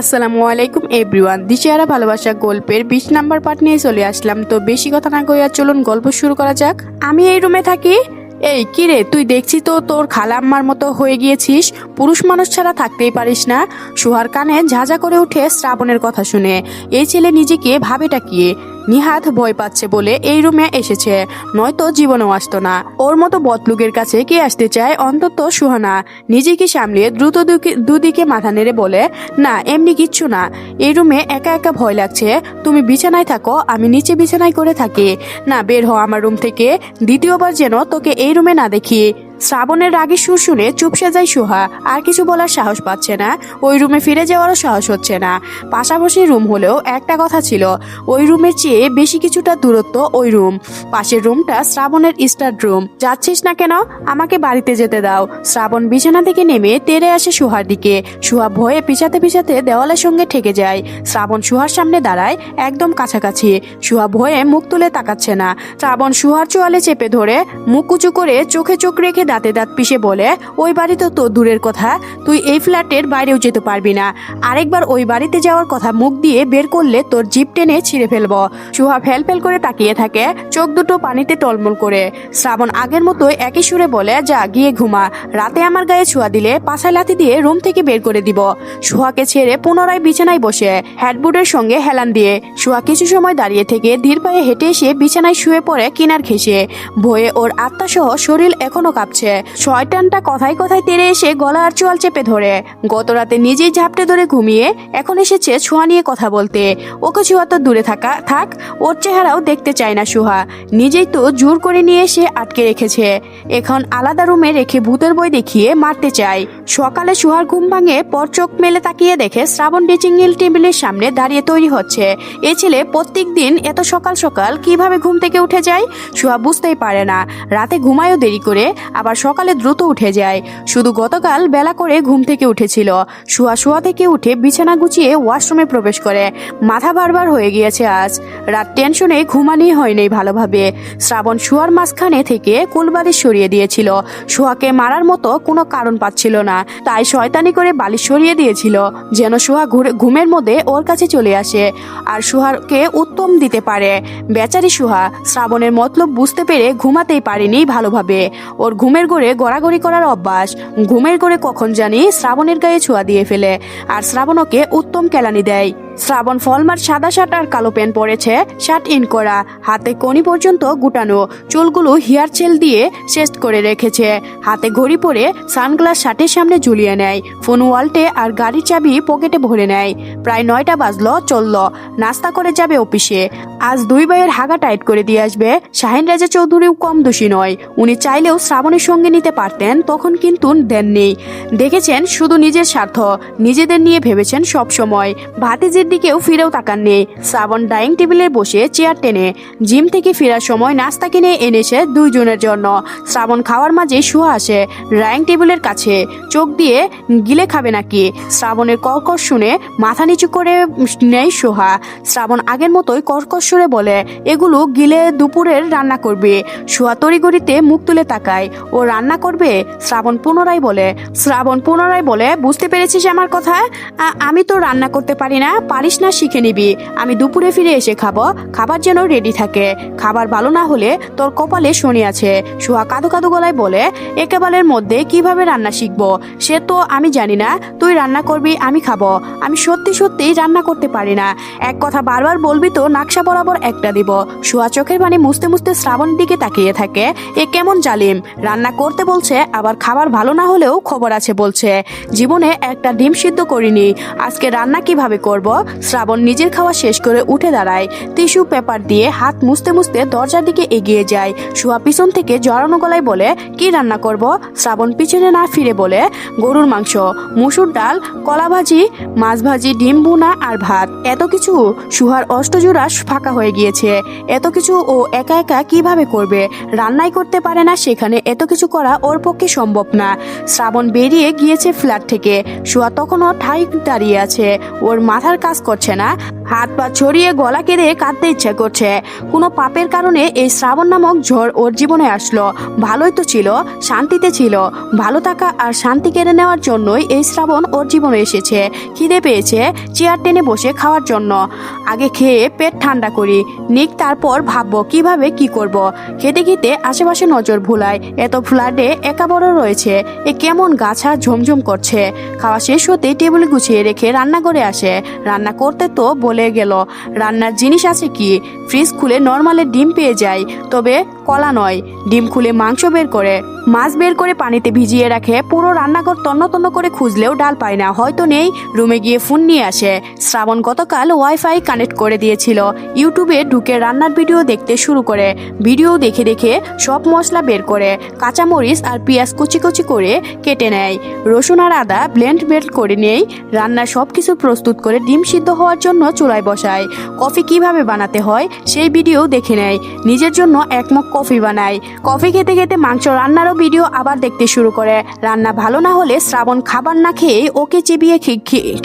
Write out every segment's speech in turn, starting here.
আসসালামু আলাইকুম, এভরিওয়ান। দিশেহারা ভালোবাসা গল্পের বিশ নাম্বার পার্ট নিয়ে চলে আসলাম। তো বেশি কথা না কইয়া চলুন গল্প শুরু করা যাক। আমি এই রুমে থাকি। এই কিরে তুই দেখছি তো তোর খালাম্মার মতো হয়ে গিয়েছিস। পুরুষ মানুষ ছাড়া থাকতেই পারিস না। সুহার কানে ঝাঁঝা করে উঠে শ্রাবণের কথা শুনে। এই ছেলে নিজেকে ভাবেটা কি? নিহাত ভয় পাচ্ছে বলে এই রুমে এসেছে। নয়তো জীবনেও আসতো না। ওর মতো বদলুকের কাছে কে আসতে চায় অন্তত সুহানা। নিজেকে সামলিয়ে দ্রুত দুকে- দুদিকে মাথা নেড়ে বলে, না, এমনি কিচ্ছু না। এই রুমে একা একা ভয় লাগছে। তুমি বিছানায় থাকো, আমি নিচে বিছানায় করে থাকি। না, বের হ আমার রুম থেকে। দ্বিতীয়বার যেন তোকে এই রুমে না দেখি। শ্রাবণের রাগের সুর শুনে চুপসে যায় সুহা, আর কিছু বলার সাহস পাচ্ছে না। ওই রুমে ফিরে যাওয়ারও সাহস হচ্ছে না। পাশাপাশি রুম হলেও একটা কথা ছিল, ওই রুমের চেয়ে বেশি কিছুটা দূরত্ব ওই রুম। পাশের রুমটা শ্রাবণের স্টার রুম। যাচ্ছিস না কেন? আমাকে বাড়িতে যেতে দাও। শ্রাবণ বিছানা থেকে নেমে তেরে আসে সুহার দিকে। সুহা ভয়ে পিছাতে পিছাতে দেওয়ালের সঙ্গে ঠেকে যায়। শ্রাবণ সুহার সামনে দাঁড়ায় একদম কাছাকাছি। সুহা ভয়ে মুখ তুলে তাকাচ্ছে না। শ্রাবণ সুহার চোয়ালে চেপে ধরে, মুখ উঁচু করে চোখে চোখ রেখে দাঁতে দাঁত পিষে বলে, ওই বাড়ি তো দূরের কথা, তুই এই ফ্ল্যাটের বাইরেও যেতে পারবি না। আরেকবার ওই বাড়িতে যাওয়ার কথা মুখ দিয়ে বের করলে তোর জিপ টেনে ছিঁড়ে ফেলব। সুহা ফেল ফেল করে তাকিয়ে থাকে, চোখ দুটো পানিতে টলমল করে। শ্রাবণ আগের মতোই একই সুরে বলে, যা, গিয়ে ঘুমা। রাতে আমার গায়ে ছোঁয়া দিলে পাশায় লাথি দিয়ে রুম থেকে বের করে দিব। সুহাকে ছেড়ে পুনরায় বিছানায় বসে হ্যাডবোর্ডের সঙ্গে হেলান দিয়ে। সুহা কিছু সময় দাঁড়িয়ে থেকে ধীর পায়ে হেঁটে এসে বিছানায় শুয়ে পড়ে কিনার ঘেসে ভয়ে ওর আত্মাসহ শরীর এখনও কাঁপছে। শয়তানটা কথায় কথায় তেড়ে এসে গলা আর চোয়াল চেপে ধরে। গত রাতে নিজেই ঝাপটে ধরে ঘুমিয়ে এখন এসেছে ছোঁয়া নিয়ে কথা বলতে। ওকে ছোঁয়া তো দূরে থাকা, থাক, ওর চেহারাও দেখতে চায় না সুহা। নিজেই তো জোর করে নিয়ে এসে আটকে রেখেছে। এখন আলাদা রুমে রেখে ভূতের বই দেখিয়ে মারতে চায়। সকালে সুহার ঘুম ভাঙে পর চোখ মেলে তাকিয়ে দেখে শ্রাবণ ডিচিং টেবিলের সামনে দাঁড়িয়ে তৈরি হচ্ছে। এ ছেলে প্রত্যেক দিন এত সকাল সকাল কীভাবে ঘুম থেকে উঠে যায়? সুহা বুঝতেই পারে না। রাতে ঘুমায়ও দেরি করে আবার সকালে দ্রুত উঠে যায়। শুধু গতকাল বেলা করে ঘুম থেকে উঠেছিল। শুয়া শুয়া থেকে উঠে বিছানা গুছিয়ে ওয়াশরুমে প্রবেশ করে। মাথা বারবার হয়ে গিয়েছে আজ। রাত টেনশনে ঘুমানি হয়নি ভালোভাবে। শ্রাবণ শুয়ার মাঝখানে থেকে কুলবালিশ সরিয়ে দিয়েছিল। শুয়াকে মারার মতো কোনো কারণ পাচ্ছিল না। তাই শয়তানি করে বালিশ সরিয়ে দিয়েছিল। যেন ঘুরে- ঘুমের মধ্যে ওর কাছে চলে আসে। আর সুহারকে উত্তম দিতে পারে। বেচারি সুহা শ্রাবণের মতলব বুঝতে পেরে ঘুমাতেই পারেনি ভালোভাবে। ওর ঘুমের ঘরে গড়াগড়ি করার অভ্যাস। ঘুমের ঘরে কখন জানি শ্রাবণের গায়ে ছোঁয়া দিয়ে ফেলে। আর শ্রাবণকে উত্তম কেলানি দেয়। শ্রাবণ ফলমার সাদা শার্ট আর কালো প্যান্ট পরেছে, শার্ট ইন করা। হাতে কনি পর্যন্ত গুটানো চুলগুলো হেয়ার চেল দিয়ে শেষ করে রেখেছে। হাতে ঘড়ি পরে সানগ্লাস শার্টের সামনে ঝুলিয়ে নেয়। ফোন ওয়াল্টে আর গাড়ির চাবি পকেটে ভরে নেয়। প্রায় নয়টা বাজলো, চলল। নাস্তা করে যাবে অফিসে। আজ দুই ভাইয়ের হাগা টাইট করে দিয়ে আসবে। শাহিন রাজা চৌধুরীও কম দোষী নয়। উনি চাইলেও শ্রাবণের সঙ্গে নিতে পারতেন, তখন কিন্তু দেননি। দেখেছেন শুধু নিজের স্বার্থ, নিজেদের নিয়ে ভেবেছেন সব সময় ভাতিজির দিকেও ফিরেও তাকাননি শ্রাবণ ডাইনিং টেবিলে বসে চেয়ার টেনে জিম থেকে ফেরার সময় নাস্তা কিনে এনেছে দুইজনের জন্য। শ্রাবণ খাওয়ার মাঝে শুয়ে আসে ডাইনিং টেবিলের কাছে। চোখ দিয়ে গিলে খাবে নাকি? শ্রাবণের কর্কশ শুনে মাথা নিচু করে নেই সোহা। শ্রাবণ আগের মতোই কর্কশ সুরে বলে, এগুলো গিলে দুপুরের রান্না করবে। সোহা তড়িগড়িতে মুখ তুলে তাকায়, ও রান্না করবে? শ্রাবণ পুনরায় বলে, শ্রাবণ পুনরায় বলে, বুঝতে পেরেছিস আমার কথা? আমি তো রান্না করতে পারি না পারিস না শিখে নিবি। আমি দুপুরে ফিরে এসে খাব। খাবার যেন রেডি থাকে। খাবার ভালো না হলে তোর কপালে শনি আছে। সুহা কাদু কাদু গলায় বলে, একেবারের মধ্যে কীভাবে রান্না শিখব? সে তো আমি জানি না। তুই রান্না করবি, আমি খাব। আমি সত্যি সত্যি রান্না করতে পারি না। এক কথা বারবার বলবি তো নাকশা বরাবর একটা দিব। সুহা চোখের পানি মুছতে মুছতে শ্রাবণের দিকে তাকিয়ে থাকে। এ কেমন জালিম। রান্না করতে বলছে, আবার খাবার ভালো না হলেও খবর আছে বলছে। জীবনে একটা ডিম সিদ্ধ করিনি। আজকে রান্না কীভাবে করব? শ্রাবণ নিজের খাওয়া শেষ করে উঠে দাঁড়ায়। টিস্যু পেপার দিয়ে হাত মুছতে মুছতে দরজার দিকে এগিয়ে যায়। সুহা পিছন থেকে জড়ানো গলায় বলে, কি রান্না করব? শ্রাবণ পিছনে না ফিরে বলে, গরুর মাংস, মুসুর ডাল, কলা ভাজি, মাছ ভাজি, ডিম বোনা আর ভাত। এত কিছু সুহার অষ্টজোড়া ফাঁকা হয়ে গিয়েছে। এত কিছু ও একা একা কীভাবে করবে? রান্নাই করতে পারে না সেখানে এত কিছু করা ওর পক্ষে সম্ভব না। শ্রাবণ বেরিয়ে গিয়েছে ফ্ল্যাট থেকে। সুহা তখনও ঠাই দাঁড়িয়ে আছে। ওর মাথার কাজ করছে না। হাত পা ছড়িয়ে গলা কেঁদে কাঁদতে ইচ্ছা করছে। কোনো পাপের কারণে এই শ্রাবণ নামক ঝড় ওর জীবনে আসলো। ভালোই তো ছিল, শান্তিতে ছিল। ভালো থাকা আর শান্তি কেড়ে নেওয়ার জন্যই এই শ্রাবণ ওর জীবনে এসেছে। খিদে পেয়েছে, চেয়ার টেনে বসে খাওয়ার জন্য। আগে খেয়ে পেট ঠান্ডা করি। নিক, তারপর ভাববো কীভাবে কি করব। খেতে খেতে আশেপাশে নজর ভুলায় এত ফ্ল্যাটে একা বড় রয়েছে। এ কেমন গাছা ঝমঝম করছে। খাওয়া শেষ হতে টেবিল গুছিয়ে রেখে রান্না করে আসে। রান্না করতে তো বলে গেল। রান্নার জিনিস আছে কি? ফ্রিজ খুলে নর্মালে ডিম পেয়ে যায় তবে কলা নয়। ডিম খুলে মাংস বের করে, মাছ বের করে পানিতে ভিজিয়ে রাখে, পুরো রান্নাঘর তন্ন তন্ন করে খুঁজলেও ডাল পায় না। হয়তো নেই, রুমে গিয়ে ফোন নিয়ে আসে। শ্রাবণ গতকাল ওয়াইফাই কানেক্ট করে দিয়েছিল। ইউটিউবে ঢুকে রান্নার ভিডিও দেখতে শুরু করে। ভিডিও দেখে দেখে সব মশলা বের করে, কাঁচামরিচ আর পেঁয়াজ কুচি কুচি করে কেটে নেয়। রসুন আর আদা ব্লেন্ড বের করে নেই রান্নার সব কিছু প্রস্তুত করে ডিম সিদ্ধ হওয়ার জন্য চুলায় বসায়। কফি কীভাবে বানাতে হয়, সেই ভিডিও দেখে নেয়। নিজের জন্য এক মগ কফি বানায়। কফি খেতে খেতে মাংস রান্নারও ভিডিও আবার দেখতে শুরু করে। রান্না ভালো না হলে শ্রাবণ খাবার না খেয়ে ওকে চিবিয়ে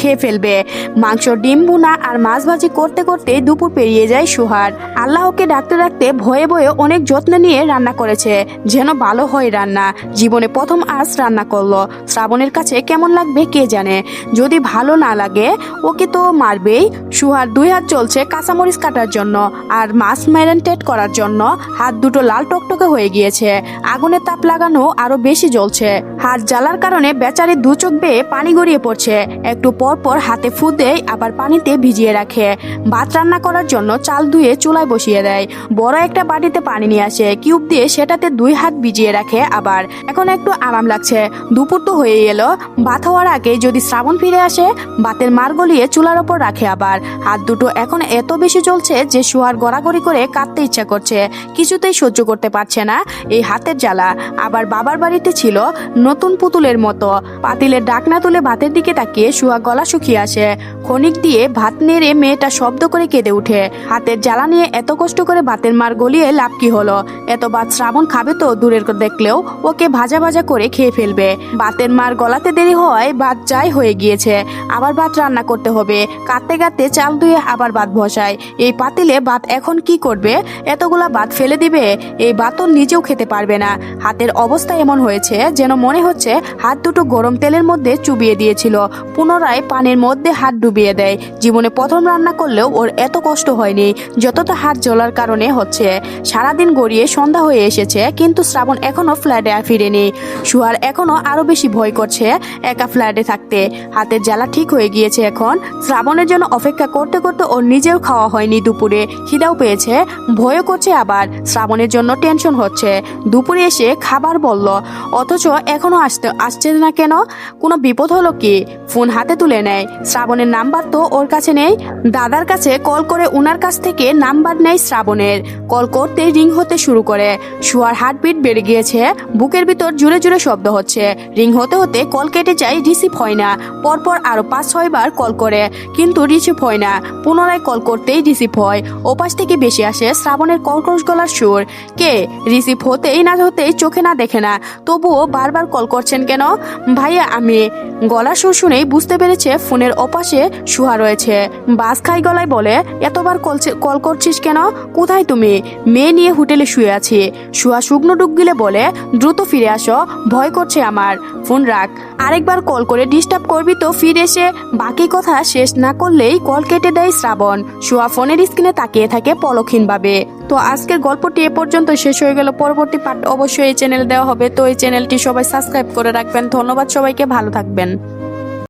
খেয়ে ফেলবে। মাংস, ডিম, ভুনা আর মাছ ভাজি করতে করতে দুপুর পেরিয়ে যায় সুহার। আল্লাহকে ডাকতে ডাকতে ভয়ে ভয়ে অনেক যত্ন নিয়ে রান্না করেছে। যেন ভালো হয় রান্না। জীবনে প্রথম আজ রান্না করল। শ্রাবণের কাছে কেমন লাগবে কে জানে? যদি ভালো না লাগে, ওকে তো মারবেই। সুহার দুই হাত চলছে কাঁচামরিচ কাটার জন্য আর মাছ ম্যারিনেট করার জন্য হাত দুটো লাল টকটকে হয়ে গিয়েছে। আগুনের তাপ লাগানো আরও বেশি জ্বলছে। হাত জ্বালার কারণে বেচারি দু চোখ বেয়ে পানি গড়িয়ে পড়ছে। একটু পর পর হাতে ফু দেয়, আবার পানিতে ভিজিয়ে রাখে। ভাত রান্না করার জন্য চাল ধুয়ে চুলায় বসিয়ে দেয়। বড় একটা বাটিতে পানি নিয়ে আসে। কিউব দিয়ে সেটাতে দুই হাত ভিজিয়ে রাখে আবার। এখন একটু আরাম লাগছে। দুপুর তো হয়ে এলো। ভাত হওয়ার আগে যদি শ্রাবণ ফিরে আসে, ভাতের মার গলিয়ে চুলার ওপর রাখে আবার। হাত দুটো এখন এত বেশি চলছে যে শুয়ার গড়াগড়ি করে কাঁদতে ইচ্ছা করছে। কিছুতেই সহ্য করতে পারছে না এই হাতের জ্বালা। আবার বাবার বাড়িতে ছিল নতুন পুতুলের মতো। পাতিলের ডাকনা তুলে ভাতের দিকে তাকিয়ে শুয়া গলা শুকিয়ে আসে। ক্ষণিক দিয়ে ভাত নেড়ে মেয়েটা শব্দ করে কেঁদে উঠে। হাতের জ্বালা নিয়ে এত কষ্ট করে ভাতের মার গলিয়ে লাভ কি হলো? এত ভাত শ্রাবণ খাবে তো দূরের দেখলেও ওকে ভাজা ভাজা করে খেয়ে ফেলবে। ভাতের মার গলাতে দেরি হওয়ায় ভাত যাই হয়ে গিয়েছে। আবার ভাত রান্না করতে হবে। কাঁদতে কাঁদতে চাল ধুয়ে আবার ভাত বসায়। এই পাতিলে ভাত এখন কি করবে? এতগুলা ভাত ফেলে দিবে? এই ভাতও নিজেও খেতে পারবে না। হাতের অবস্থা এমন হয়েছে যেন মনে হচ্ছে হাত দুটো গরম তেলের মধ্যে চুবিয়ে দিয়েছিল। পুনরায় পানির মধ্যে হাত ডুবিয়ে দেয়। জীবনে প্রথম রান্না করলেও ওর এত কষ্ট হয়নি, যতটা হাত জ্বলার কারণে হচ্ছে। সারাদিন গড়িয়ে সন্ধ্যা হয়ে এসেছে, কিন্তু শ্রাবণ এখনও ফ্ল্যাটে ফিরেনি। সুহার এখনও আরও বেশি ভয় করছে একা ফ্ল্যাটে থাকতে। হাতের জ্বালা ঠিক হয়ে গিয়েছে এখন। শ্রাবণের জন্য অপেক্ষা করতে করতে ওর নিজেও খাওয়া হয়নি দুপুরে। খিদাও পেয়েছে, ভয়ও করছে আবার। শ্রাবণের জন্য টেনশন হচ্ছে। দুপুরে এসে খাবার বলল, অথচ এখনও আসতে আসছে না কেন? কোনো বিপদ হলো কি? ফোন হাতে তুলে নেয়। শ্রাবণের নাম্বার তো ওর কাছে নেই। দাদার কাছে কল করে ওনার কাছ থেকে নাম্বার নেয় শ্রাবণের। কল করতে রিং হতে শুরু করে। শুয়ার হার্টবিট বেড়ে গিয়েছে। বুকের ভিতর জুড়ে জুড়ে শব্দ হচ্ছে। রিং হতে হতে কল কেটে যায় রিসিভ হয় না। পরপর আরও পাঁচ ছয় বার কল করে, কিন্তু রিসিভ হয় না। পুনরায় কল করতেই রিসিভ হয়। ওপাশ থেকে বেশি আসে শ্রাবণের কর্কশ গলার সুর। কে? রিসিভ হতেই না হতেই চোখে না দেখে না। তবুও বারবার কল করছেন কেন? ভাইয়া, আমি। গলা সুর শুনেই বুঝতে পেরেছে ফোনের ওপাশে সুহা রয়েছে। বাস খাই গলায় বলে, এতবার কল- কল করছিস কেন? কোথায় তুমি? মেয়ে নিয়ে হোটেলে শুয়ে আছি। সুহা শুকনো ডুব গিলে বলে, দ্রুত ফিরে আসো, ভয় করছে আমার। ফোন রাখ। আরেকবার কল করে ডিস্টার্ব করবি তো ফিরে এসে। বাকি কথা শেষ না করলেই কল কেটে দেয় শ্রাবণ। সুহা ফোনের স্ক্রিনে তাকিয়ে থাকে পলক্ষীনভাবে তো আজকের গল্পটি এ পর্যন্ত শেষ হয়ে গেল। পরবর্তী পার্ট অবশ্যই এই চ্যানেল দেওয়া হবে। তো এই চ্যানেলটি সবাই সাবস্ক্রাইব করে রাখবেন। ধন্যবাদ সবাইকে। ভালো থাকবেন।